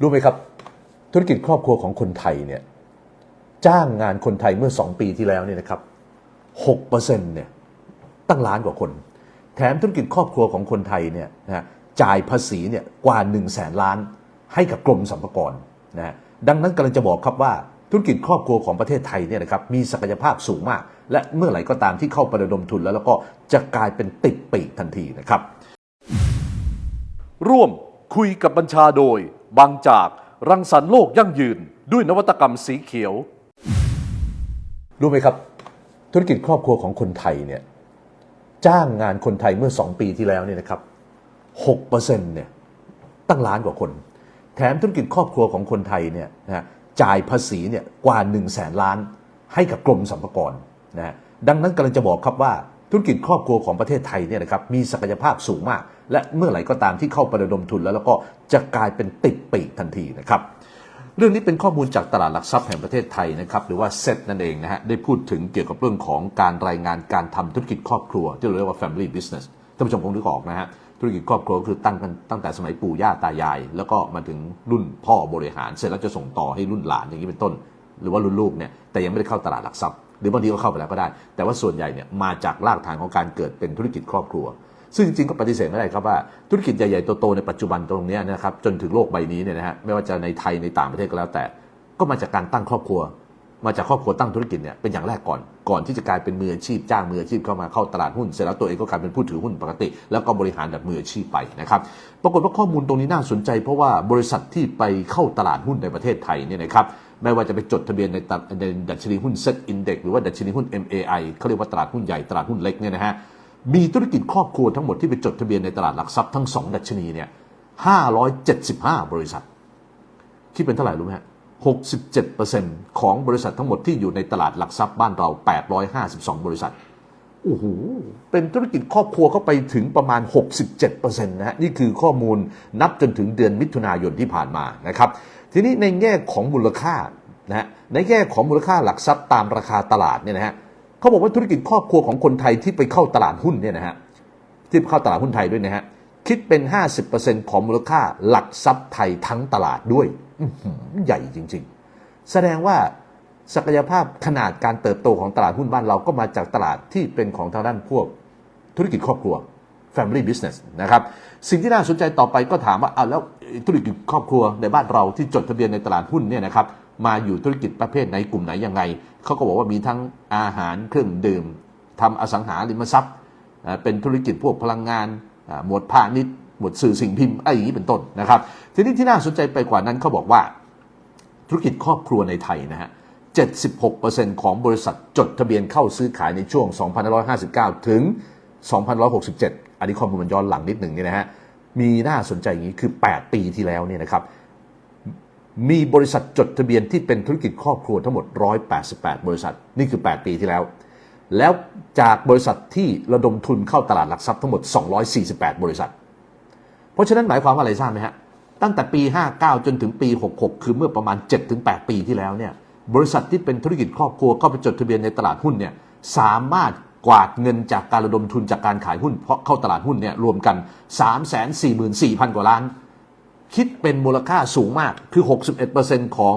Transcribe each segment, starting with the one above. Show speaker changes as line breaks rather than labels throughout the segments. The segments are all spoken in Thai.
รู้ไหมครับ ธุรกิจครอบครัวของคนไทยเนี่ยจ้างงานคนไทยเมื่อ 2 ปีที่แล้วเนี่ยนะครับ6%เนี่ยตั้งล้านกว่าคน แถมธุรกิจครอบครัวของคนไทยเนี่ยนะจ่ายภาษีเนี่ยกว่า 1 0 0 0 0แสนล้าน ให้กับกรมสรรพากรนะฮะดังนั้นกำลังจะบอกครับว่าธุรกิจครอบครัวของประเทศไทยเนี่ยนะครับมีศักยภาพสูงมาก และเมื่อไหร่ก็ตามที่เข้าไประดมทุนแล้วแล้วก็จะกลายเป็นติดปีกทันทีนะครับ
ร่วมคุยกับบัญชาโดย บางจากรังสรรค์โลกยั่งยืนด้วยนวัตกรรมสีเขียว
รู้ไหมครับ ธุรกิจครอบครัวของคนไทยเนี่ยจ้างงานคนไทยเมื่อ 2 ปีที่แล้วเนี่ยนะครับ6%เนี่ยตั้งล้านกว่าคน แถมธุรกิจครอบครัวของคนไทยเนี่ยนะจ่ายภาษีเนี่ยกว่า1 0 0 0 0แสนล้านให้กับกรมสรรพากรนะฮะดังนั้นกำลังจะบอกครับว่า ธุรกิจครอบครัวของประเทศไทยเนี่ยนะครับมีศักยภาพสูงมาก และเมื่อไหร่ก็ตามที่เข้าไประดมทุนแล้วแล้วก็จะกลายเป็นติดปีกทันทีนะครับเรื่องนี้เป็นข้อมูลจากตลาดหลักทรัพย์แห่งประเทศไทยนะครับหรือว่าเซตนั่นเองนะฮะได้พูดถึงเกี่ยวกับเรื่องของการรายงานการทำธุรกิจครอบครัว ที่เราเรียกว่า family business ท่านผู้ชมคงนึกออกนะฮะธุรกิจครอบครัวก็คือตั้งกันตั้งแต่สมัยปู่ย่าตายาย แล้วก็มาถึงรุ่นพ่อบริหาร เสร็จแล้วจะส่งต่อให้รุ่นหลานอย่างนี้เป็นต้น หรือว่ารุ่นลูกเนี่ยแต่ยังไม่ได้เข้าตลาดหลักทรัพย์ หรือบางทีก็เข้าไปแล้วก็ได้ แต่ว่าส่วนใหญ่เนี่ยมาจากรากฐานของการเกิดเป็นธุรกิจครอบครัว ซึ่งจริงๆก็ปฏิเสธไม่ได้ครับว่าธุรกิจใหญ่ๆโตๆในปัจจุบันตรงนี้นะครับจนถึงโลกใบนี้เนี่ยนะฮะไม่ว่าจะในไทยในต่างประเทศก็แล้วแต่ ก็มาจากการตั้งครอบครัว มาจากครอบครัวตั้งธุรกิจเนี่ยเป็นอย่างแรกก่อนก่อนที่จะกลายเป็นมืออาชีพจ้างมืออาชีพเข้ามาเข้าตลาดหุ้นเสร็จแล้วตัวเองก็กลายเป็นผู้ถือหุ้นปกติ แล้วก็บริหารแบบมืออาชีพไปนะครับปรากฏว่าข้อมูลตรงนี้น่าสนใจ เพราะว่าบริษัทที่ไปเข้าตลาดหุ้นในประเทศไทยเนี่ยนะครับ ไม่ว่าจะไปจดทะเบียนในตลาดในดัชนีหุ้นเซ็ตอินเด็กหรือว่าดัชนีหุ้น MAI เขาเรียกว่าตลาดหุ้นใหญ่ตลาดหุ้นเล็กเนี่ยนะฮะมีธุรกิจครอบครัวทั้งหมดที่ไปจดทะเบียนในตลาดหลักทรัพย์ทั้งสองดัชนีเนี่ย575 บริษัทคิดเป็นเท่าไหร่รู้ไหมฮะ67%ของบริษัททั้งหมดที่อยู่ในตลาดหลักทรัพย์บ้านเรา 852 บริษัท โอ้โหเป็นธุรกิจครอบครัวเข้าไปถึงประมาณ 67%นะฮะนี่คือข้อมูลนับจนถึงเดือนมิถุนายนที่ผ่านมานะครับ ทีนี้ในแง่ของมูลค่านะฮะในแง่ของมูลค่าหลักทรัพย์ตามราคาตลาดเนี่ยนะฮะเขาบอกว่าธุรกิจครอบครัวของคนไทยที่ไปเข้าตลาดหุ้นเนี่ยนะฮะที่เข้าตลาดหุ้นไทยด้วยนะฮะคิดเป็น 50%ของมูลค่าหลักทรัพย์ไทยทั้งตลาดด้วยใหญ่จริง ๆ แสดงว่า ศักยภาพขนาดการเติบโตของตลาดหุ้นบ้านเราก็มาจากตลาดที่เป็นของทางด้านพวกธุรกิจครอบครัว family business นะครับ สิ่งที่น่าสนใจต่อไปก็ถามว่าอ้าวแล้วธุรกิจครอบครัวในบ้านเราที่จดทะเบียนในตลาดหุ้นเนี่ยนะครับมาอยู่ธุรกิจประเภทไหนกลุ่มไหนยังไงเขาก็บอกว่ามีทั้งอาหารเครื่องดื่มทำอสังหาริมทรัพย์ เป็นธุรกิจพวกพลังงาน หมวดพาณิชย์หมวดสื่อสิ่งพิมพ์อะไรอย่างนี้เป็นต้นนะครับ ทีนี้ที่น่าสนใจไปกว่านั้นเขาบอกว่า ธุรกิจครอบครัวในไทยนะฮะ 76%ของบริษัทจดทะเบียนเข้าซื้อขายในช่วง 2559 ถึง 2567 อันนี้ข้อมูลมันย้อนหลังนิดหนึ่งเนี่ยนะฮะ มีน่าสนใจอย่างนี้คือ 8 ปีที่แล้วเนี่ยนะครับ มีบริษัทจดทะเบียนที่เป็นธุรกิจครอบครัวทั้งหมด 188 บริษัท นี่คือ 8 ปีที่แล้ว แล้วจากบริษัทที่ระดมทุนเข้าตลาดหลักทรัพย์ทั้งหมด 248 บริษัท เพราะฉะนั้นหมายความว่าอะไรทราบไหมฮะ ตั้งแต่ปี 59 จนถึงปี 66 คือเมื่อประมาณ 7-8 ปีที่แล้วเนี่ย บริษัทที่เป็นธุรกิจครอบครัวเข้าไปจดทะเบียนในตลาดหุ้นเนี่ยสามารถกวาดเงินจากการระดมทุนจากการขายหุ้นเพราะเข้าตลาดหุ้นเนี่ยรวมกัน 344,000 กว่าล้าน คิดเป็นมูลค่าสูงมากคือ 61%ของ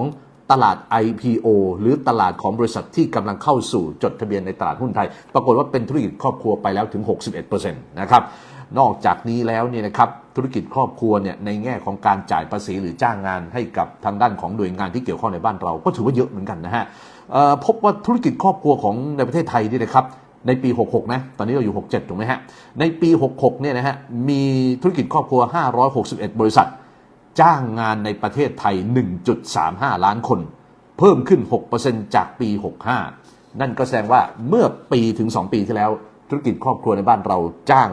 ตลาด IPO หรือตลาดของบริษัทที่กำลังเข้าสู่จดทะเบียนในตลาดหุ้นไทย ปรากฏว่าเป็นธุรกิจครอบครัวไปแล้วถึง 61%นะครับนอกจากนี้แล้วเนี่ยนะครับธุรกิจครอบครัวเนี่ยในแง่ของการจ่ายภาษีหรือจ้างงานให้กับทางด้านของหน่วยงานที่เกี่ยวข้องในบ้านเรา ก็ถือว่าเยอะเหมือนกันนะฮะพบว่าธุรกิจครอบครัวของในประเทศไทยนี่นะครับในปี 66 นะ ตอนนี้เราอยู่ 67 ถูกไหมฮะ ในปี 66 เนี่ยนะฮะ มีธุรกิจครอบครัว 561 บริษัท จ้างงานในประเทศไทย 1.35 ล้านคน เพิ่มขึ้น 6%จากปี 65 นั่นก็แสดงว่าเมื่อปีถึง 2 ปีที่แล้ว ธุรกิจครอบครัวในบ้านเราจ้าง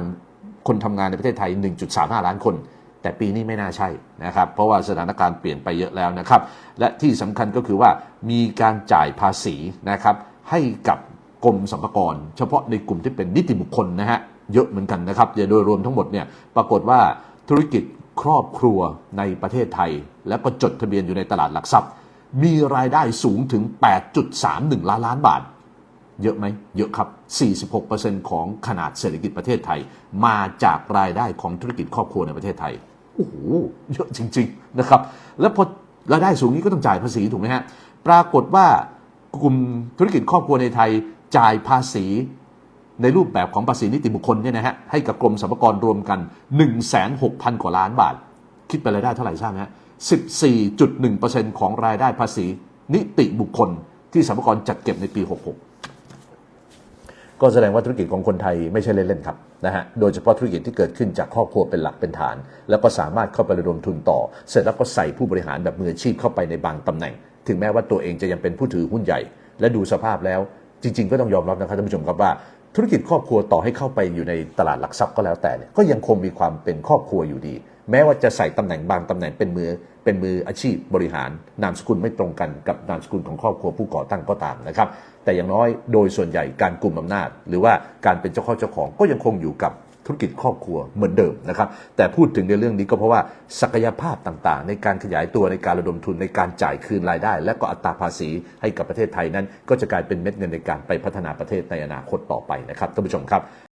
คนทำงานในประเทศไทย 1.35 ล้านคน แต่ปีนี้ไม่น่าใช่นะครับ เพราะว่าสถานการณ์เปลี่ยนไปเยอะแล้วนะครับ และที่สำคัญก็คือว่ามีการจ่ายภาษีนะครับให้กับกรมสรรพากร เฉพาะในกลุ่มที่เป็นนิติบุคคลนะฮะเยอะเหมือนกันนะครับโดยรวมทั้งหมดเนี่ยปรากฏว่าธุรกิจ ครอบครัวในประเทศไทย แล้วก็จดทะเบียนอยู่ในตลาดหลักทรัพย์ มีรายได้สูงถึง 8.31 ล้านล้านบาท เยอะไหม เยอะครับ 46%ของขนาดเศรษฐกิจประเทศไทย มาจากรายได้ของธุรกิจครอบครัวในประเทศไทย โอ้โห เยอะจริง ๆ นะครับ แล้วพอรายได้สูงนี้ก็ต้องจ่ายภาษีถูกไหมฮะ ปรากฏว่ากลุ่มธุรกิจครอบครัวในไทยจ่ายภาษี ในรูปแบบของภาษีนิติบุคคลเนี่ยนะฮะให้กับกรมสรรพากรรวมกัน 16,000 กว่าล้านบาท คิดเป็นรายได้เท่าไหร่ทราบไหมฮะ14.1%ของรายได้ภาษีนิติบุคคลที่สรรพากรจัดเก็บในปี 66 ก็แสดงว่าธุรกิจของคนไทยไม่ใช่เล่นๆครับนะฮะ โดยเฉพาะธุรกิจที่เกิดขึ้นจากครอบครัวเป็นหลักเป็นฐาน แล้วก็สามารถเข้าไประดมทุนต่อ เสร็จแล้วก็ใส่ผู้บริหารแบบมืออาชีพเข้าไปในบางตำแหน่ง ถึงแม้ว่าตัวเองจะยังเป็นผู้ถือหุ้นใหญ่ และดูสภาพแล้วจริง ๆ ก็ต้องยอมรับนะครับท่านผู้ชมครับว่า ธุรกิจครอบครัวต่อให้เข้าไปอยู่ในตลาดหลักทรัพย์ก็แล้วแต่เนี่ยก็ยังคงมีความเป็นครอบครัวอยู่ดี แม้ว่าจะใส่ตำแหน่งบางตำแหน่งเป็นมือเป็นมืออาชีพบริหาร นามสกุลไม่ตรงกันกับนามสกุลของครอบครัวผู้ก่อตั้งก็ตามนะครับ แต่อย่างน้อยโดยส่วนใหญ่การกลุ่มอำนาจ หรือว่าการเป็นเจ้าข้อเจ้าของก็ยังคงอยู่กับ ธุรกิจครอบครัวเหมือนเดิมนะครับ แต่พูดถึงในเรื่องนี้ก็เพราะว่าศักยภาพต่างๆ ในการขยายตัวในการระดมทุนในการจ่ายคืนรายได้ และก็อัตราภาษีให้กับประเทศไทยนั้น ก็จะกลายเป็นเม็ดเงินในการไปพัฒนาประเทศในอนาคตต่อไปนะครับท่านผู้ชมครับ